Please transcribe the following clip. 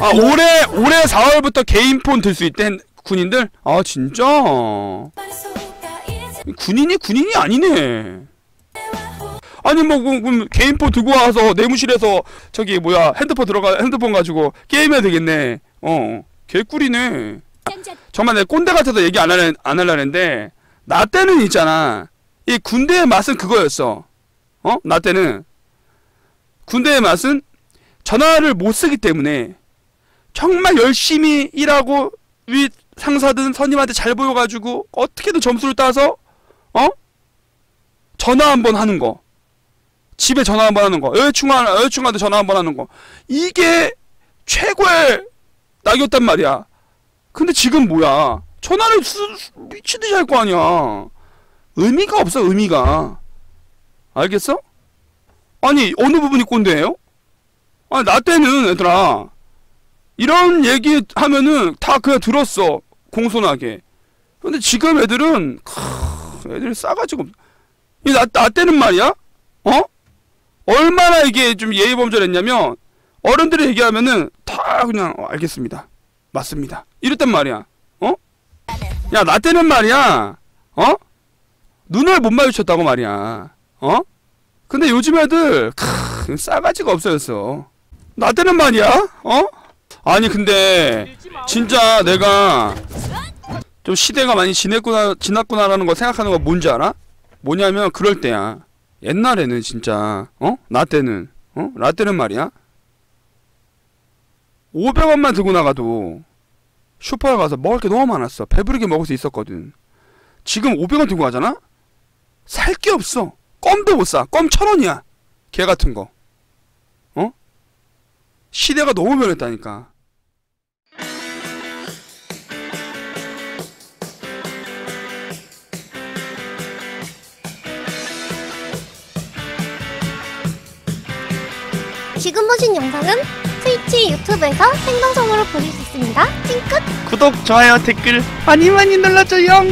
아 올해 올해 4월부터 개인 폰 들 수 있대 핸- 군인들? 아 진짜? 군인이 군인이 아니네. 아니 뭐 그럼, 그럼 개인 폰 들고 와서 내무실에서 저기 뭐야 핸드폰 들어가 핸드폰 가지고 게임해야 되겠네. 어 개꿀이네. 정말 내 꼰대 같아서 얘기 안 하려 안 하려는데 나 때는 있잖아. 이 군대의 맛은 그거였어. 어? 나 때는 군대의 맛은 전화를 못 쓰기 때문에 정말 열심히 일하고 위 상사든 선임한테 잘 보여가지고 어떻게든 점수를 따서 어 전화 한 번 하는 거 집에 전화 한 번 하는 거 여자친구 여자친구한테 전화 한 번 하는 거 이게 최고의 낙이었단 말이야. 근데 지금 뭐야 전화를 쓰, 미치듯이 할 거 아니야. 의미가 없어 의미가 알겠어? 아니 어느 부분이 꼰대예요? 아나 때는 얘들아 이런 얘기 하면은 다 그냥 들었어 공손하게. 근데 지금 애들은 크, 애들 싸가지고 이나 나 때는 말이야? 어? 얼마나 이게 좀 예의범절 했냐면 어른들이 얘기하면은 다 그냥 어, 알겠습니다. 맞습니다. 이랬단 말이야. 어 야 나 때는 말이야. 어? 눈을 못 마주쳤다고 말이야. 어? 근데 요즘 애들 크, 싸가지가 없어졌어. 나 때는 말이야. 어 아니 근데 진짜 내가 좀 시대가 많이 지냈구나 지났구나라는 거 생각하는 거 뭔지 알아? 뭐냐면 그럴 때야. 옛날에는 진짜 어? 나 때는 어? 나 때는 말이야. 500원만 들고 나가도 슈퍼에 가서 먹을 게 너무 많았어. 배부르게 먹을 수 있었거든. 지금 500원 들고 가잖아? 살 게 없어. 껌도 못 사. 껌 천 원이야. 개 같은 거. 어? 시대가 너무 변했다니까. 지금 보신 영상은 트위치 유튜브에서 생방송으로 보실 수 있습니다. 찡끗! 구독, 좋아요, 댓글 많이 많이 눌러줘요.